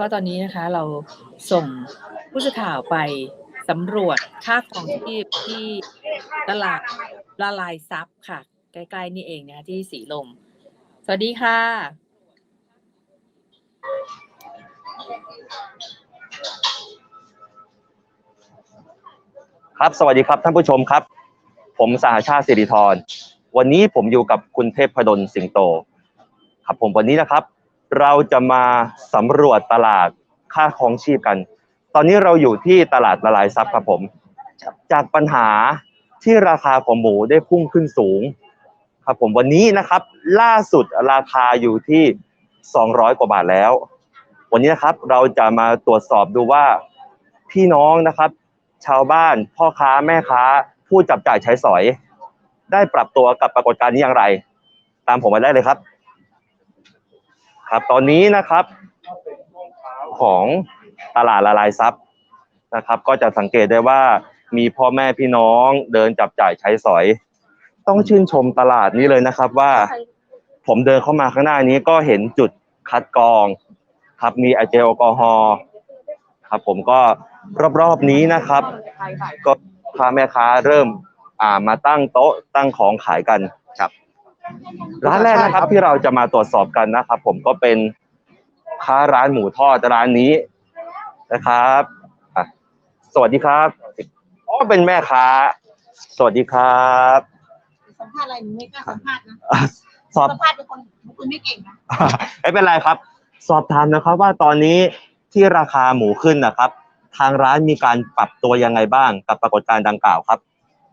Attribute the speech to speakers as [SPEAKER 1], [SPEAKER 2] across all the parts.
[SPEAKER 1] ก็ตอนนี้นะคะเราส่งผู้สื่อข่าวไปสำรวจค่าของชีพที่ตลาดละลายซับค่ะ ใกล้ๆนี่เองนะคะที่สีลม สวัสดีค่ะ
[SPEAKER 2] ครับสวัสดีครับท่านผู้ชมครับ ผมสหชาติสิริธรวันนี้ผมอยู่กับคุณเทพพดลสิงโต ครับผมวันนี้นะครับ เราจะมาสำรวจตลาดค่าครองชีพกัน ตอนนี้เราอยู่ที่ตลาดละลายซับครับผม จากปัญหาที่ราคาของหมูได้พุ่งขึ้นสูง ครับผมวันนี้นะครับ ล่าสุดราคาอยู่ที่ 200 กว่าบาทแล้ว วันนี้นะครับเราจะมาตรวจสอบดูว่าพี่น้องนะครับ ชาวบ้านพ่อค้าแม่ค้า ผู้จับจ่ายใช้สอย ได้ปรับตัวกับปรากฏการณ์นี้อย่างไร ตามผมมาได้เลยครับ ครับ ตอนนี้นะครับของตลาดละลายซับนะครับ ก็จะสังเกตได้ว่ามีพ่อแม่พี่น้องเดินจับจ่ายใช้สอย ต้องชื่นชมตลาดนี้เลยนะครับว่า ผมเดินเข้ามาข้างหน้านี้ก็เห็นจุดคัดกรอง ครับมีไอเจลแอลกอฮอล์ครับผมก็รอบๆนี้นะครับ ก็พ่อค้าแม่ค้าเริ่มอ่ามาตั้งโต๊ะตั้งของขายกัน รับร้านแรกนะครับที่เราจะมาตรวจสอบกันนะครับ ผมก็เป็นค้าร้านหมูทอดร้านนี้นะครับอะสวัสดีครับอ๋อเป็นแม่ค้า สวัสดีครับ
[SPEAKER 3] สัมภาษณ์อะไรหนูไม่กล้าสัมภาษณ์นะ
[SPEAKER 2] อะสอบ
[SPEAKER 3] สัมภาษณ์เป็นคนคุณไม่เก่งนะ
[SPEAKER 2] ไม่เป็นไรครับ สอบถามนะครับว่าตอนนี้ที่ราคาหมูขึ้นนะครับ ทางร้านมีการปรับตัวยังไงบ้างกับปรากฏการณ์ดังกล่าวครับ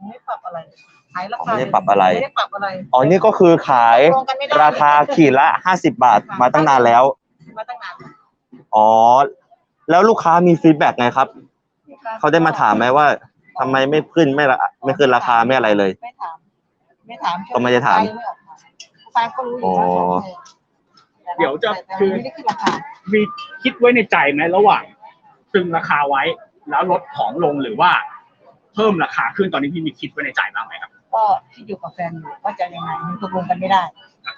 [SPEAKER 3] ไม่ปรับอะไรขายราคา
[SPEAKER 2] ไม่ได้ปรับอะไร
[SPEAKER 3] ไม่ได้ปรับอะไร
[SPEAKER 2] อ๋อนี่ก็คือขาย
[SPEAKER 3] ตรงกันไม่ได้
[SPEAKER 2] ราคาขีดละห้าสิบาทมาตั้งนานแล้ว
[SPEAKER 3] มาตั้งนาน
[SPEAKER 2] อ๋อ แล้วลูกค้ามีฟีดแบ็กไงครับ เขาได้มาถามไหมว่าทำไมไม่ขึ้นไม่ละไม่ขึ้นราคาไม่อะไรเลย
[SPEAKER 3] ไม่ถาม ไม่ถาม
[SPEAKER 2] ก็ไม่ได้ถาม
[SPEAKER 3] ปไม่ออกไปก็รู้อยู่ว่า
[SPEAKER 2] อ๋อ
[SPEAKER 3] แต่
[SPEAKER 4] เดี๋ยวจะ
[SPEAKER 3] แต่
[SPEAKER 4] คือ
[SPEAKER 3] ไม่ได้ขึ้นราคา
[SPEAKER 4] มีคิดไว้ในใจไหมระหว่างตรึงราคาไว้ แล้วลดของลงหรือว่า เพิ่มราคาขึ้นตอนนี้พี่มีคิดไว้ในใจบ้างไหมครับ
[SPEAKER 3] ก็ที่อยู่กับแฟนอยู่ว่าจะยังไงยังตกลงกันไม่ได้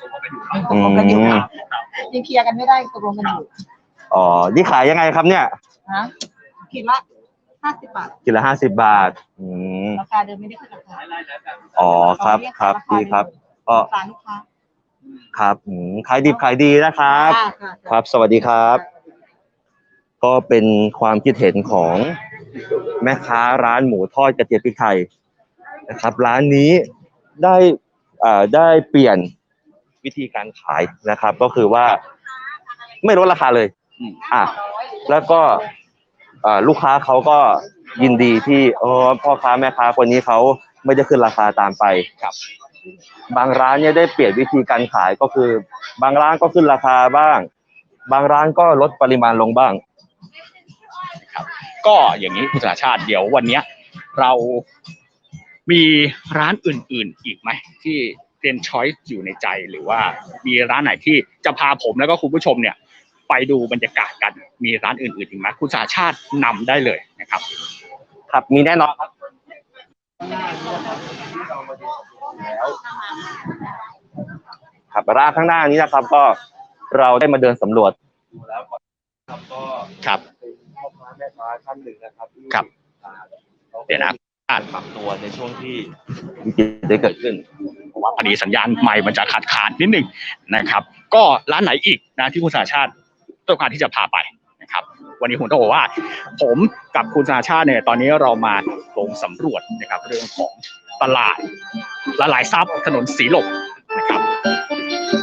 [SPEAKER 4] ตกลงกันอยู่
[SPEAKER 3] ยังตกลงกันอยู่
[SPEAKER 2] อืม
[SPEAKER 3] ยังเคลียร์กันไม่ได้ตกลงกันอยู่
[SPEAKER 2] อ๋อนี่ขายยังไงครับเนี่ย
[SPEAKER 3] นะคิดละห้าสิบบาท
[SPEAKER 2] กิโลห้าสิบบาทอืม
[SPEAKER 3] ราคาเดิมไม่ได้ขึ้นราคา
[SPEAKER 2] อ๋อครับครับดีครับก็
[SPEAKER 3] สารลูกค้า
[SPEAKER 2] ครับอืมขายดิบขายดีนะครับ
[SPEAKER 3] ค่ะค่ะ
[SPEAKER 2] ครับ สวัสดีครับ ก็เป็นความคิดเห็นของแม่ค้าร้านหมูทอดกระเทียมพริกไทย นะครับ ร้านนี้ได้อ่าได้เปลี่ยนวิธีการขายนะครับ ก็คือว่าไม่ลดราคาเลยอะแล้วก็อ่าลูกค้าเขาก็ยินดีที่เออพ่อค้าแม่ค้าคนนี้เขาไม่ได้ขึ้นราคาตามไปครับ บางร้านเนี่ยได้เปลี่ยนวิธีการขายก็คือ บางร้านก็ขึ้นราคาบ้าง บางร้านก็ลดปริมาณลงบ้าง
[SPEAKER 4] ก็อย่างนี้คุณสาชาติเดี๋ยววันเนี้ยเรา มีร้านอื่น ๆ อีกไหมที่เป็นช้อยส์อยู่ในใจหรือว่ามีร้านไหนที่จะพาผมแล้วก็คุณผู้ชมเนี่ย ไปดูบรรยากาศกันมีร้านอื่นๆอีกไหมคุณสาชาตินำได้เลยนะครับ
[SPEAKER 2] ครับมีแน่นอนครับครับร้านข้างหน้านี้นะครับ ก็เราได้มาเดินสำรวจดูแล้วก็ครับก็
[SPEAKER 4] ครับ
[SPEAKER 2] เป็นพ่อค้าแม่ค้าท่านหนึ่งนะครับที่
[SPEAKER 4] ครับ
[SPEAKER 2] อ่าขา
[SPEAKER 4] เดี๋ยวนะ
[SPEAKER 2] ปรับตัวในช่วงที่วิกฤตได้เกิดขึ้น
[SPEAKER 4] เพราะว่าพอดีสัญญาณไมค์มันจะขาดขาดๆนิดหนึ่งนะครับ ก็ร้านไหนอีกนะที่คุณสาชาติต้องการที่จะพาไปนะครับ วันนี้ผมต้องบอกว่า ผมกับคุณสาชาติเนี่ยตอนนี้เรามาลงสำรวจนะครับเรื่องของตลาดละลายซับถนนสีลมนะครับ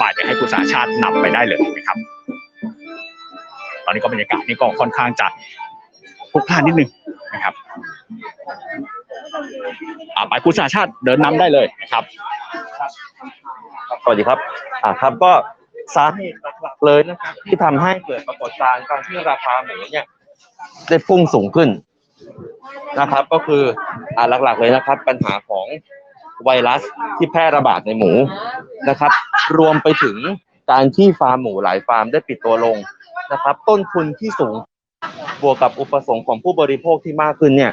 [SPEAKER 4] ป่ายไปให้คุณสาชาตินำไปได้เลยนะครับ ตอนนี้ก็บรรยากาศนี่ก็ค่อนข้างจะพลุกพล่านนิดนึงนะครับ อ่าไปคุณสาชาติเดินนำได้เลยนะ
[SPEAKER 2] ครับสวัสดีครับ อ่าครับก็สาเหตุหลักๆเลยนะครับที่ทำให้เกิดปรากฏการณ์การที่ราคาหมูเนี่ยได้พุ่งสูงขึ้นนะครับ ก็คืออ่าหลักๆเลยนะครับ ปัญหาของไวรัสที่แพร่ระบาดในหมูนะครับ รวมไปถึงการที่ฟาร์มหมูหลายฟาร์มได้ปิดตัวลงนะครับ ต้นทุนที่สูงบวกกับอุปสงค์ของผู้บริโภคที่มากขึ้นเนี่ย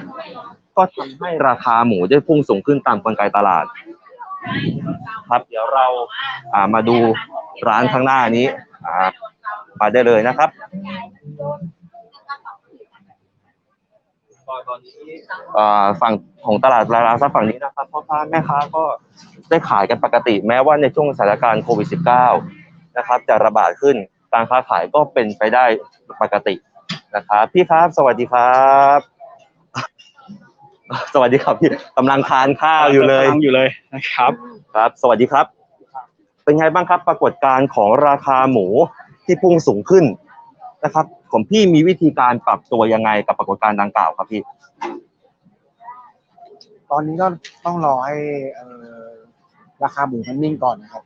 [SPEAKER 2] ก็ทำให้ราคาหมูได้พุ่งสูงขึ้นตามกลไกตลาด ครับ เดี๋ยวเราอ่ามาดูร้านข้างหน้านี้อ่ามาได้เลยนะครับอ่าฝั่งของตลาดราซาฝั่งนี้นะครับพ่อค้าแม่ค้าก็ได้ขายกันปกติ แม้ว่าในช่วงสถานการณ์โควิด -19 นะครับ จะระบาดขึ้นการค้าขายก็เป็นไปได้ปกตินะครับ พี่ครับ สวัสดีครับ สวัสดีครับพี่กำลังทานข้าวอยู่เลย
[SPEAKER 4] กำงอยู่เลยนะครับ
[SPEAKER 2] ครับ สวัสดีครับ เป็นไงบ้างครับ ปรากฏการณ์ของราคาหมูที่พุ่งสูงขึ้นนะครับผมพี่มีวิธีการปรับตัวยังไงกับปรากฏการณ์ดังกล่าวครับพี่
[SPEAKER 5] ตอนนี้ก็ต้องรอให้เอ่อราคาหมูมันนิ่งก่อนนะครับ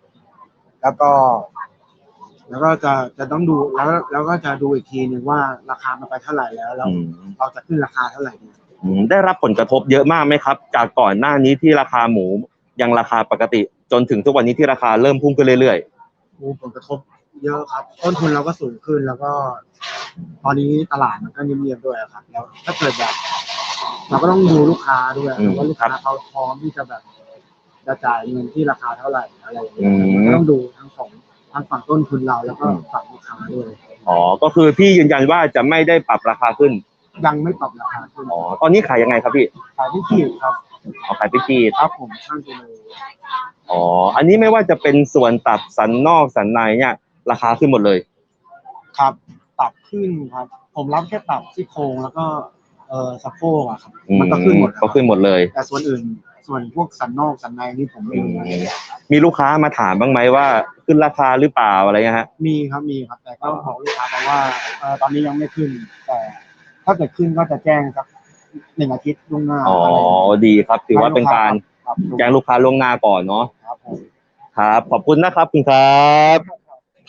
[SPEAKER 5] แล้วก็ แล้วก็จะจะต้องดูแล้วแล้วก็จะดูอีกทีหนึ่งว่าราคามันไปเท่าไหร่แล้วแล้ว
[SPEAKER 2] อืม
[SPEAKER 5] เราจะขึ้นราคาเท่าไหร่ดี
[SPEAKER 2] อืม ได้รับผลกระทบเยอะมากไหมครับ จากก่อนหน้านี้ที่ราคาหมูยังราคาปกติ จนถึงทุกวันนี้ที่ราคาเริ่มพุ่งขึ้นเรื่อย
[SPEAKER 5] มีผลกระทบเยอะครับ ต้นทุนเราก็สูงขึ้นแล้วก็ ตอนนี้ตลาดมันก็เงียบๆด้วยครับ แล้วถ้าเกิดแบบ เราก็ต้องดูลูกค้าด้วยว่าลูกค้าเขาพร้อมที่จะแบบจะจ่ายเงินที่ราคาเท่าไหร่อะไรอย่าง
[SPEAKER 2] ๆอื
[SPEAKER 5] เงี้ย
[SPEAKER 2] ม
[SPEAKER 5] ก็ต้องดูทั้งสองทั้งฝั่งต้นทุนเราแล้วก็ฝั่งลูกค้าด้วย
[SPEAKER 2] อ๋อ ก็คือพี่ยืนยันว่าจะไม่ได้ปรับราคาขึ้น
[SPEAKER 5] ยังไม่ปรับราคาขึ้น
[SPEAKER 2] อ๋อตอนนี้ขายยังไงครับพี่
[SPEAKER 5] ขายที่ขีดครับ
[SPEAKER 2] เอาขายไปกีด
[SPEAKER 5] ครับผมช่างกิโล
[SPEAKER 2] อ๋ออันนี้ไม่ว่าจะเป็นส่วนตับสันนอกสันในเนี่ย ราคาขึ้นหมดเลย
[SPEAKER 5] ครับ ตับขึ้นครับ ผมรับแค่ตับซี่โครงแล้วก็เอ่อสะโพกอะครับมันก็ขึ้นหมดครับ
[SPEAKER 2] ก็ขึ้นหมดเลย
[SPEAKER 5] แต่ส่วนอื่น ส่วนพวกสันนอกสันในนี่ผมไม่
[SPEAKER 2] อื
[SPEAKER 5] รู้
[SPEAKER 2] มมีลูกค้ามาถามบ้างไหมว่าขึ้นราคาหรือเปล่าอะไรเงี้ยฮะ
[SPEAKER 5] มีครับมีครับ แต่ก็บอกลูกค้าไปว่าเอ่อตอนนี้ยังไม่ขึ้น แต่ ถ้าเกิดขึ้นก็จะแจ้งสักหนึ่งอาทิตย์ล่วงหน้า
[SPEAKER 2] อ๋อดีครับถือว่าเป็นการ
[SPEAKER 5] ครับ
[SPEAKER 2] แจ้งลูกค้าล่วงหน้าก่อนเนาะ
[SPEAKER 5] ครับผม
[SPEAKER 2] ครับขอบคุณนะครับ คุณครับ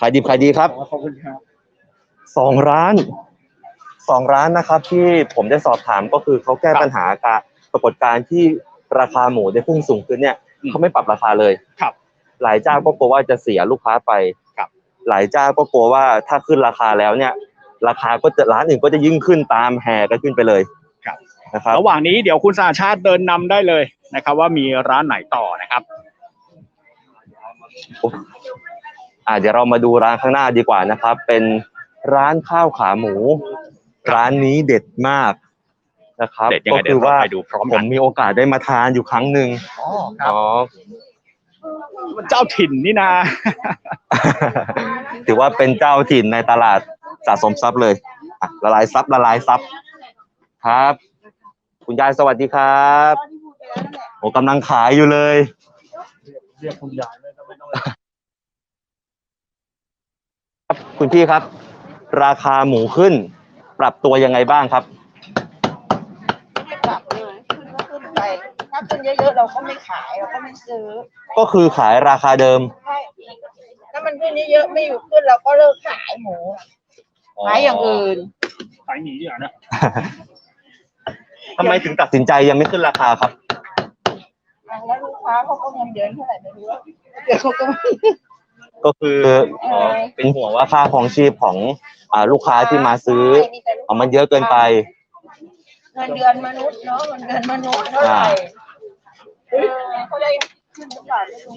[SPEAKER 2] ขายดีขายดีครับ
[SPEAKER 5] ขอบคุณครับ
[SPEAKER 2] สองร้านสองร้านนะครับที่ผมได้สอบถามก็คือเขาแก้ปัญหาการปรากฏการณ์ที่ราคาหมูได้พุ่งสูงขึ้นเนี่ย
[SPEAKER 4] อืม
[SPEAKER 2] เขาไม่ปรับราคาเลย
[SPEAKER 4] ครับ
[SPEAKER 2] หลายเจ้าก็กลัวว่าจะเสียลูกค้าไป
[SPEAKER 4] ครับ
[SPEAKER 2] หลายเจ้าก็กลัวว่าถ้าขึ้นราคาแล้วเนี่ย ราคาก็จะร้านอื่นก็จะยิ่งขึ้นตามแห่กันขึ้นไปเลย
[SPEAKER 4] ครับ
[SPEAKER 2] นะครับ
[SPEAKER 4] ระหว่างนี้เดี๋ยวคุณสาชาติเดินนำได้เลยนะครับ ว่ามีร้านไหนต่อนะครับ
[SPEAKER 2] อ่าเดี๋ยวเรามาดูร้านข้างหน้าดีกว่านะครับ เป็นร้านข้าวขาหมู ร้านนี้เด็ดมากนะครับ
[SPEAKER 4] เด็ดยังไง
[SPEAKER 2] ก็
[SPEAKER 4] เดี๋
[SPEAKER 2] คื
[SPEAKER 4] ยว
[SPEAKER 2] อว่า
[SPEAKER 4] เราไปดูพร้อม
[SPEAKER 2] ผ
[SPEAKER 4] กั
[SPEAKER 2] ม
[SPEAKER 4] น
[SPEAKER 2] มีโอกาสได้มาทานอยู่ครั้งหนึ่ง
[SPEAKER 4] อ๋อครับ
[SPEAKER 2] อ๋อ
[SPEAKER 4] เจ้าถิ่นนี่นา
[SPEAKER 2] ถือว่าเป็นเจ้าถิ่นในตลาด สะสมทรัพย์เลยอะละลายทรัพย์ละลายทรัพย์ครับ คุณยายสวัสดีครับโอ้กำลังขายอยู่เลย
[SPEAKER 5] เรียกคุณยายไม่ต้องไม่ต้อง
[SPEAKER 2] ครับคุณพี่ครับ ราคาหมูขึ้น ปรับตัวยังไงบ้างครับ
[SPEAKER 3] ไม่ปรับเลยขึ้นก็ขึ้นไป ถ้าขึ้นเยอะๆเราก็ไม่ขายเราก็ไม่ซื้อ
[SPEAKER 2] ก็คือขายราคาเดิม
[SPEAKER 3] ใช่ถ้ามันขึ้นเยอะๆไม่อยู่ขึ้นเราก็เลิกขายหมู ขายอย่างอื่น
[SPEAKER 4] ขายหนีดีกว่านะ
[SPEAKER 2] ทำไมถึงตัดสินใจยังไม่ขึ้นราคาครับ
[SPEAKER 3] อะแล้วลูกค้าเขาก็เงินเดือนเท่าไหร่ไม่รู้อะเดี๋ยวเขาก็ไม่
[SPEAKER 2] ก็คืออ๋อเป็นห่วงว่าค่าของชีพของอ่าลูกค้าที่มาซื้อ
[SPEAKER 3] ใช่แต่ลูก
[SPEAKER 2] เอามันเยอะเกินไป
[SPEAKER 3] เงินเดือนมนุษย์เนาะเงินเดือนมนุษย์เท่าไหร่เออเขาได้ขึ้นหรือเปล่าไม่รู้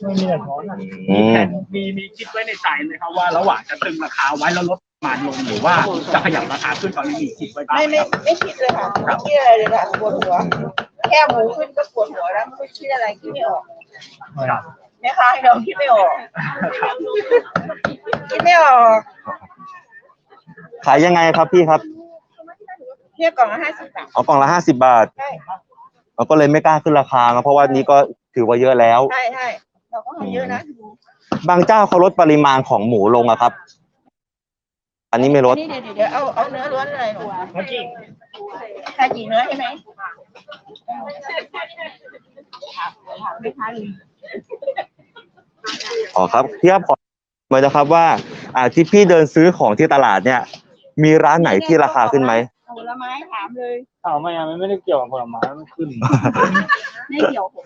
[SPEAKER 5] ไม่มีอะไรท้อนอะ
[SPEAKER 2] อืม
[SPEAKER 4] มีมีคิดไว้ในใจไหมครับว่าระหว่างจะตึงราคาไว้แล้วลด ประมาณลงหรือว่าจะขยับราคาขึ้นตอนนี้มีคิดไว้บ้าง
[SPEAKER 3] ไม่
[SPEAKER 4] ไหม
[SPEAKER 3] ไม่
[SPEAKER 4] ครับ
[SPEAKER 3] ไม่คิดเลยค่ะไม่คิดอะไรเลยค่ะปวดหัว แค่หมูขึ้นก็ปวดหัวแล้วไม่คิดอะไรคิดไม่ออก
[SPEAKER 4] ครับ
[SPEAKER 3] แม่ค้าให้เราคิดไม่ออก คิดไม่ออก
[SPEAKER 2] ขายยังไงครับพี่ครับ
[SPEAKER 3] เทียบกล่องละห้าสิบบาท
[SPEAKER 2] เอากล่องละห้าสิบาท
[SPEAKER 3] ใช่
[SPEAKER 2] เราก็เลยไม่กล้าขึ้นราคานะเพราะว่านี้ก็ถือว่าเยอะแล้ว
[SPEAKER 3] ใช่ใช่เราก็ให้เยอะนะ
[SPEAKER 2] บางเจ้าเขาลดปริมาณของหมูลงอะครับ อันนี้ไม่ลด
[SPEAKER 3] นี่เดี๋ยวเดี๋ยวเอาเอาเนื้อล้วนเลยหนูเมื่อกี้ใช่กี่เนื้อใช่ไหมถามถามไม่ทัน
[SPEAKER 2] อ๋อครับพี่ครับขอมานะครับว่า อ่าที่พี่เดินซื้อของที่ตลาดเนี่ย มีร้านไหนที่ราคาขึ้นไหม
[SPEAKER 3] ผลไม้ถามเลย
[SPEAKER 5] เอาไม่อะมันไม่ได้เกี่ยวกับผลไม้มันขึ้น
[SPEAKER 3] ไม่เกี่ยวผม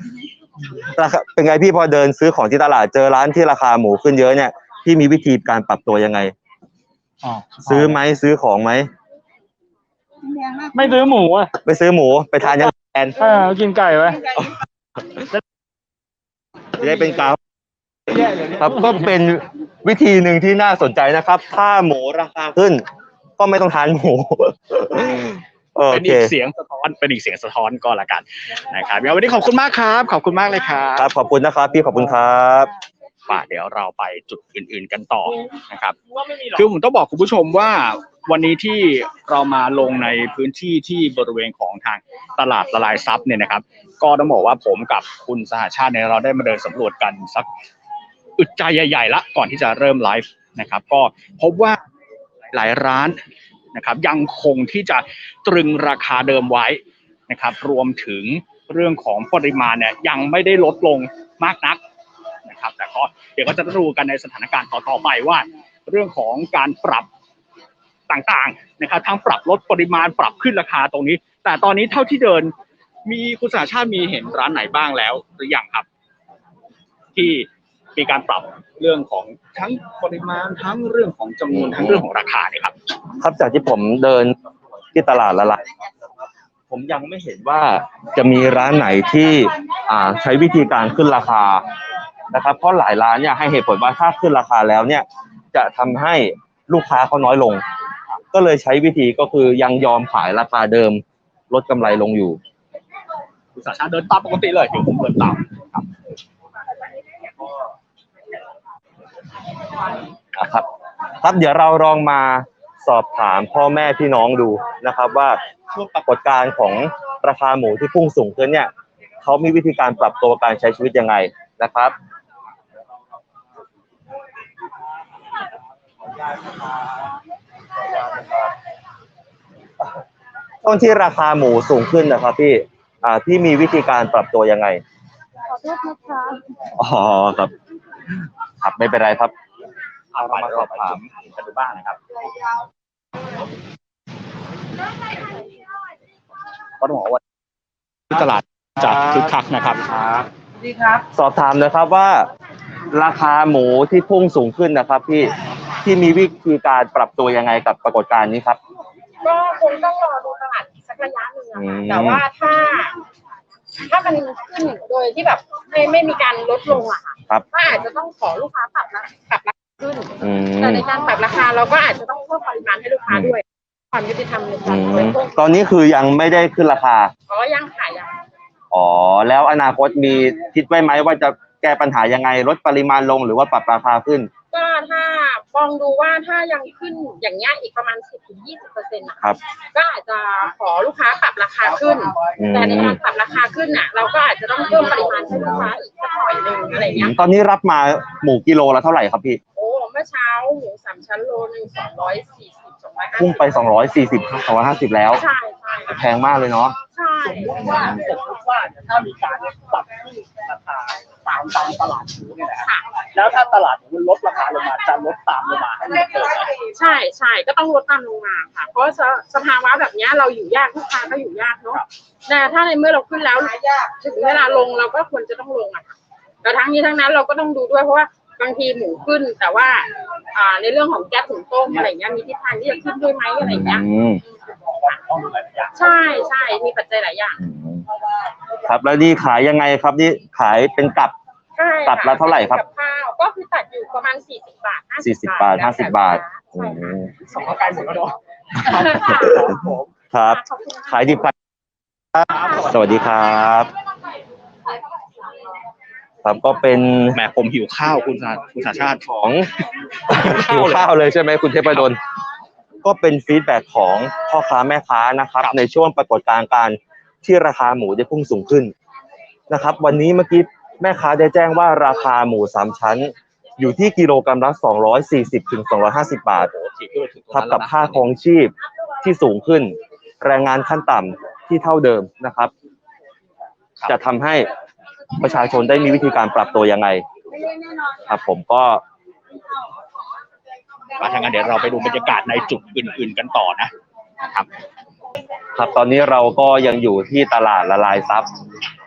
[SPEAKER 2] ราคาเป็นไงพี่พอเดินซื้อของที่ตลาดเจอร้านที่ราคาหมูขึ้นเยอะเนี่ยพี่มีวิธีการปรับตัวยังไง ซื้อไหมซื้อของไหม
[SPEAKER 3] แพงมาก
[SPEAKER 5] ไม่ซื้อหมูอะ
[SPEAKER 2] ไปซื้อหมูไปทานอย่างอื่นแทน
[SPEAKER 5] เออกินไก่ไว้
[SPEAKER 2] จะได้เป็นกราฟครับก็เป็นวิธีหนึ่งที่น่าสนใจนะครับ ถ้าหมูราคาขึ้น ก็ไม่ต้องทานหมูโอ
[SPEAKER 4] เป็น
[SPEAKER 2] เค
[SPEAKER 4] อีกเสียงสะท้อนเป็นอีกเสียงสะท้อนก็แล้วกันนะครับงั้นวันนี้ขอบคุณมากครับ ขอบคุณมากเลยครั
[SPEAKER 2] ครับบขอบคุณนะครับ พี่ขอบคุณครับ
[SPEAKER 4] ป่ะเดี๋ยวเราไปจุดอื่น ๆ กันต่อนะครับ คือผมต้องบอกคุณผู้ชมว่าวันนี้ที่เรามาลงในพื้นที่ที่บริเวณของทางตลาดละลายซับเนี่ยนะครับ ก็ต้องบอกว่าผมกับคุณสหชาติเนี่ยเราได้มาเดินสำรวจกันสักอึดใจใหญ่ๆละก่อนที่จะเริ่มไลฟ์นะครับ ก็พบว่าหลายร้านนะครับยังคงที่จะตรึงราคาเดิมไว้นะครับ รวมถึงเรื่องของปริมาณเนี่ยยังไม่ได้ลดลงมากนัก นะครับ แต่ก็เดี๋ยวก็จะดูกันในสถานการณ์ต่อๆไปว่าเรื่องของการปรับต่างๆนะครับทั้งปรับลดปริมาณปรับขึ้นราคาตรงนี้ แต่ตอนนี้เท่าที่เดินมีคุณสาชาติมีเห็นร้านไหนบ้างแล้ว หรือยังครับ ที่มีการปรับเรื่องของทั้งปริมาณทั้งเรื่องของจำนวนทั้งเรื่องของราคาเนี่ยครับ
[SPEAKER 2] ครับจากที่ผมเดินที่ตลาดละลายผมยังไม่เห็นว่าจะมีร้านไหนที่อ่าใช้วิธีการขึ้นราคา นะครับ เพราะหลายร้านเนี่ยให้เหตุผลว่าถ้าขึ้นราคาแล้วเนี่ย จะทำให้ลูกค้าเขาน้อยลง ก็เลยใช้วิธีก็คือยังยอมขายราคาเดิม ลดกำไรลงอยู่
[SPEAKER 4] คุณสาชาติเดินตามปกติเลยเดี๋ยวผมเดินตามครับ
[SPEAKER 2] นะครับ ครับเดี๋ยวเราลองมาสอบถามพ่อแม่พี่น้องดูนะครับ ว่าช่วงปรากฏการณ์ของราคาหมูที่พุ่งสูงขึ้นเนี่ยเขามีวิธีการปรับตัวการใช้ชีวิตยังไงนะครับ ช่วงที่ราคาหมูสูงขึ้นนะครับพี่ อ่าที่มีวิธีการปรับตัวยังไง
[SPEAKER 6] ขอโทษนะคะ
[SPEAKER 2] อ๋อครับ ครับไม่เป็นไรครับ
[SPEAKER 4] เอาเรามาสอบถามกันดูบ้างนะครับก็ต้องบอกว่าตลาดจะคึกคักนะครับ
[SPEAKER 6] ดีครับ
[SPEAKER 2] สอบถามนะครับว่า ราคาหมูที่พุ่งสูงขึ้นนะครับ พี่ที่มีวิธีการปรับตัวยังไงกับปรากฏการณ์นี้ครับ
[SPEAKER 6] ก็คงต้องรอดูตลาดอีกสักระยะหนึ่งอะ
[SPEAKER 2] อื
[SPEAKER 6] ค่ะ
[SPEAKER 2] ม
[SPEAKER 6] แต่ว่าถ้า ถ้ามันขึ้นโดยที่แบบไม่ไม่มีการลดลงอะค่ะ
[SPEAKER 2] ครับ
[SPEAKER 6] ก็อาจจะต้องขอลูกค้าปรับราปรับราคาขึ้น
[SPEAKER 2] อืม
[SPEAKER 6] แต่ในการปรับราคาเราก็อาจจะต้องเพิ่มปริมาณให้ลูกค้าด้วย ความยุติธรรมใน
[SPEAKER 2] อื
[SPEAKER 6] การบ
[SPEAKER 2] ม
[SPEAKER 6] ริโภค
[SPEAKER 2] ตอนนี้คือยังไม่ได้ขึ้นราคา
[SPEAKER 6] อ๋อยังขายยัง
[SPEAKER 2] อ๋อแล้วอนาคตมีคิดไว้ไหมว่าจะ แก้ปัญหายังไงลดปริมาณลงหรือว่าปรับราคาขึ้น
[SPEAKER 6] ก็ถ้ามองดูว่าถ้ายังขึ้นอย่างเงี้ยอีกประมาณสิบถึงยี่สิบเปอร์เซ็นต์ะ
[SPEAKER 2] ครับ
[SPEAKER 6] ก็อาจจะขอลูกค้าปรับราคาขึ้น
[SPEAKER 2] อืม
[SPEAKER 6] แต่ในการปรับราคาขึ้นน่ะ เราก็อาจจะต้องเพิ่มปริมาณให้ลูกค้าอีกสักหน่อยหนึ่งอะไรเงี้ย
[SPEAKER 2] ตอนนี้รับมาหมูกิโลละเท่าไหร่ครับพี่
[SPEAKER 6] โอ้เมื่อเช้าหมูสามชั้นโลหนึ่งสองร้อยสี่สิบสองร้อยห้า
[SPEAKER 2] พุ่งไป 240 250 แล้ว
[SPEAKER 6] ใช่ใช่
[SPEAKER 2] แพงมากเลยเนาะ
[SPEAKER 6] ใช่
[SPEAKER 7] ว่าสมมติว่าถ้ามีการปรับขึ้นราคาตามตามตลาดหมูเนี่ยนะฮะแล้วถ้าตลาดหมูมันลดราคาลงมาจะลดตามลงมาให้มันเกิดไหม
[SPEAKER 6] ใช่ใช่ก็ต้องลดตามลงมาค่ะ เพราะสสภาวะแบบเนี้ยเราอยู่ยากลูกค้าก็อยู่ยากเนาะแต่ถ้าในเมื่อเราขึ้นแล้วถึงเวลาลงเราก็ควรจะต้องลงอะค่ะแต่ทั้งนี้ทั้งนั้นเราก็ต้องดูด้วยเพราะว่าบางทีหมูขึ้นแต่ว่า อ่าในเรื่องของแก๊สถุงต้มอะไรเงี้ยมีทิศทางที่จะขึ้นด้วยไหมอะไรเงี้ย
[SPEAKER 2] อืม
[SPEAKER 7] ต้องดูหลายอย่าง
[SPEAKER 6] ใช่ใช่มีปัจจัยหลายอย่าง
[SPEAKER 2] ครับแล้วนี่ขายยังไงครับนี่ขายเป็นกับ
[SPEAKER 6] ใช่
[SPEAKER 2] ตัดละเท่าไหร่ครับ
[SPEAKER 6] กับข้าวก็คือตัดอยู่ประมาณสี่สิบบาทห้า
[SPEAKER 2] 40 บาท 50 บาทอื
[SPEAKER 6] ใช่ค่ะ
[SPEAKER 2] ม
[SPEAKER 7] สองใกล้หมดแล้วเนาะ
[SPEAKER 2] ครับ
[SPEAKER 6] ขอบคุณค่ะ
[SPEAKER 2] ขายดีครับสวัสดีครับ ครับก็เป็น
[SPEAKER 4] แหมผมหิวข้าวคุณสาคุณสาชาติ
[SPEAKER 2] ของ
[SPEAKER 4] ข้าวเลย
[SPEAKER 2] หิวข้าวเลยใช่ไหมคุณเทพดลก็เป็นฟีดแบ็กของพ่อค้าแม่ค้านะครับ
[SPEAKER 4] ครับ
[SPEAKER 2] ในช่วงปรากฏการณ์การที่ราคาหมูได้พุ่งสูงขึ้นนะครับ วันนี้เมื่อกี้แม่ค้าได้แจ้งว่าราคาหมูสามชั้น อยู่ที่กิโลกรัมละ240ถึง250 บาทครับกับค่าครองชีพที่สูงขึ้น แรงงานขั้นต่ำที่เท่าเดิมนะครับ
[SPEAKER 4] ครับ
[SPEAKER 2] จะทำให้ ประชาชนได้มีวิธีการปรับตัวยังไง ครับ ผมก็
[SPEAKER 4] มาทางนั้นเดี๋ยวเราไปดูบรรยากาศในจุดอื่น ๆ กันต่อนะนะครับ
[SPEAKER 2] ครับตอนนี้เราก็ยังอยู่ที่ตลาดละลายซับ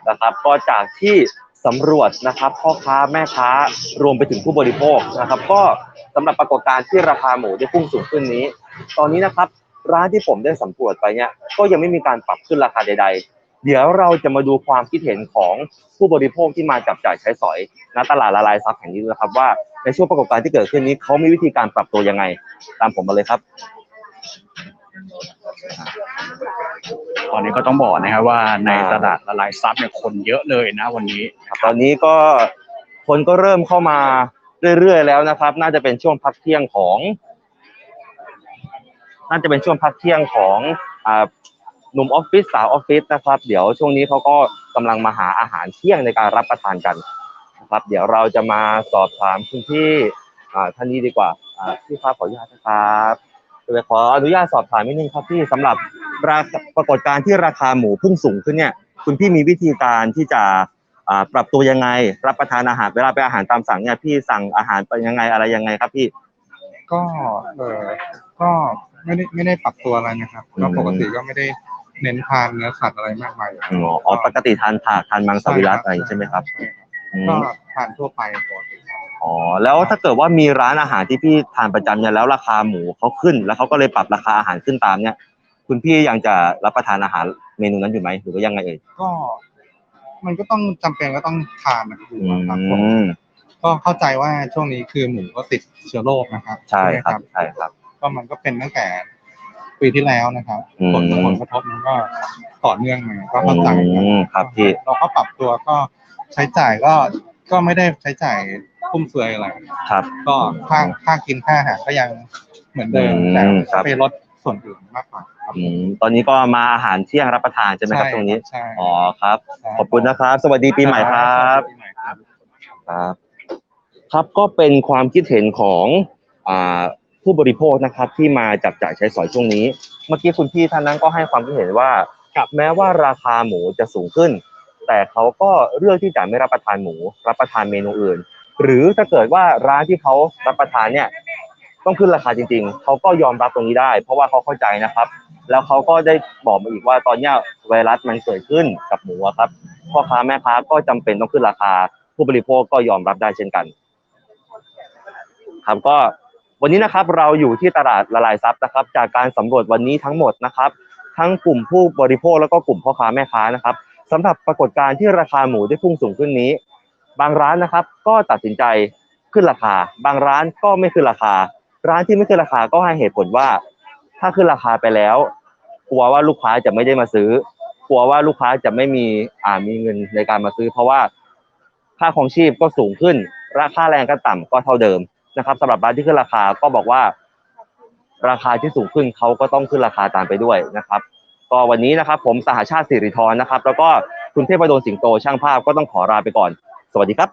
[SPEAKER 2] นะครับ ก็จากที่สำรวจนะครับพ่อค้าแม่ค้ารวมไปถึงผู้บริโภคนะครับ ก็สำหรับปรากฏการณ์ที่ราคาหมูได้พุ่งสูงขึ้นนี้ ตอนนี้นะครับ ร้านที่ผมได้สำรวจไปเนี่ยก็ยังไม่มีการปรับขึ้นราคาใด ๆ เดี๋ยวเราจะมาดูความคิดเห็นของผู้บริโภคที่มาจับจ่ายใช้สอยณตลาดละลายซับแห่งนี้นะครับ ว่าในช่วงปรากฏการณ์ที่เกิดขึ้นนี้เขามีวิธีการปรับตัวยังไง ตามผมมาเลยครับ
[SPEAKER 4] ตอนนี้ก็ต้องบอกนะครับว่าในตลาดละลายซับเนี่ยคนเยอะเลยนะวันนี้
[SPEAKER 2] ตอนนี้ก็คนก็เริ่มเข้ามาเรื่อยๆแล้วนะครับ น่าจะเป็นช่วงพักเที่ยงของ น่าจะเป็นช่วงพักเที่ยงของอ่า หนุ่มออฟฟิศสาวออฟฟิศนะครับ เดี๋ยวช่วงนี้เขาก็กำลังมาหาอาหารเที่ยงในการรับประทานกันนะครับเดี๋ยวเราจะมาสอบถามคุณพี่ท่านนี้ดีกว่าพี่ครับขออนุญาตนะครับเดี๋ยขออนุญาตสอบถามนิดนึงครับพี่สำหรับรปรากฏการณ์ที่ราคาหมูพุ่งสูงขึ้นเนี่ย คุณพี่มีวิธีการที่จะปรับตัวยังไง รับประทานอาหารเวลาไปอาหารตามสั่งเนี่ยพี่สั่งอาหารไปยังไงอะไรยังไงครับพี่
[SPEAKER 8] ก็เออก็ไม่ได้ไม่ได้ปรับตัวอะไรนะครับก็ปกติก็ไม่ได้ เน้นทานเนื้อสัตว์อะไรมากมายอยู่
[SPEAKER 2] อ๋ออ๋อปกติทานผักทานมังสวิรัตอะไรใช่ไหมครับ
[SPEAKER 8] ใช่ครับ
[SPEAKER 2] อืม
[SPEAKER 8] ก็ทานทั่วไปปกติครับ
[SPEAKER 2] อ๋อแล้วถ้าเกิดว่ามีร้านอาหารที่พี่ทานประจำเนี่ยแล้วราคาหมูเขาขึ้น แล้วเขาก็เลยปรับราคาอาหารขึ้นตามเนี่ย คุณพี่ยังจะรับประทานอาหารเมนูนั้นอยู่ไหมหรือว่ายังไงเอ่ย
[SPEAKER 8] ก็ มันก็ต้องจำเป็นก็ต้องทานนะครับ
[SPEAKER 2] อื
[SPEAKER 8] ครับผม
[SPEAKER 2] ม
[SPEAKER 8] ก็เข้าใจว่าช่วงนี้คือหมูก็ติดเชื้อโรคนะครับ
[SPEAKER 2] ใช่
[SPEAKER 8] ไหม
[SPEAKER 2] ครับ ใช่ครับ
[SPEAKER 8] ก็มันก็เป็นตั้งแต่ ปีที่แล้วนะครับ
[SPEAKER 2] อืม
[SPEAKER 8] ผลผลกระทบมันก็ต่อเนื่องมาก็เข้าใจ
[SPEAKER 2] อืมครับพี่
[SPEAKER 8] เราก็ปรับตัวก็ใช้จ่ายก็ก็ไม่ได้ใช้จ่ายฟุ่มเฟือยอะไร
[SPEAKER 2] ครับ
[SPEAKER 8] ก็ค่าค่ากินค่าอาหารก็ยังเหมือนเดิม
[SPEAKER 2] อืม
[SPEAKER 8] แต่
[SPEAKER 2] ครับ
[SPEAKER 8] ไปลดส่วนอื่นมากกว่าครับ
[SPEAKER 2] อืมตอนนี้ก็มาอาหารเที่ยงรับประทานใช่ไหมครับตรงนี้
[SPEAKER 8] ใช่
[SPEAKER 2] อ๋อครับ
[SPEAKER 8] ใช่
[SPEAKER 2] ขอบคุณนะครับ สวัสดีปีใหม่ครับ
[SPEAKER 8] ปีใหม่ครับ
[SPEAKER 2] ครับ ครับก็เป็นความคิดเห็นของอ่า ผู้บริโภคนะครับที่มาจับจ่ายใช้สอยช่วงนี้ เมื่อกี้คุณพี่ท่านนั้นก็ให้ความคิดเห็นว่า แม้ว่าราคาหมูจะสูงขึ้น แต่เขาก็เลือกที่จะไม่รับประทานหมู รับประทานเมนูอื่น หรือถ้าเกิดว่าร้านที่เขารับประทานเนี่ยต้องขึ้นราคาจริง ๆ เขาก็ยอมรับตรงนี้ได้ เพราะว่าเขาเข้าใจนะครับ แล้วเขาก็ได้บอกมาอีกว่าตอนเนี้ยไวรัสมันเกิดขึ้นกับหมูอะครับพ่อค้าแม่ค้าก็จำเป็นต้องขึ้นราคา ผู้บริโภคก็ยอมรับได้เช่นกันครับก็ วันนี้นะครับเราอยู่ที่ตลาดละลายซับนะครับ จากการสำรวจวันนี้ทั้งหมดนะครับ ทั้งกลุ่มผู้บริโภคแล้วก็กลุ่มพ่อค้าแม่ค้านะครับสำหรับปรากฏการณ์ที่ราคาหมูได้พุ่งสูงขึ้นนี้ บางร้านนะครับ ก็ตัดสินใจขึ้นราคา บางร้านก็ไม่ขึ้นราคา ร้านที่ไม่ขึ้นราคาก็ให้เหตุผลว่า ถ้าขึ้นราคาไปแล้วกลัวว่าลูกค้าจะไม่ได้มาซื้อกลัวว่าลูกค้าจะไม่มีอ่ามีเงินในการมาซื้อ เพราะว่าค่าของชีพก็สูงขึ้น ราคาแรงก็ต่ำก็เท่าเดิม นะครับสำหรับร้านที่ขึ้นราคาก็บอกว่าราคาที่สูงขึ้นเขาก็ต้องขึ้นราคาตามไปด้วยนะครับ ก็วันนี้นะครับ ผมสหชาติสิริธรนะครับ แล้วก็คุณเทพดลสิงโตช่างภาพก็ต้องขอลาไปก่อน สวัสดีครับ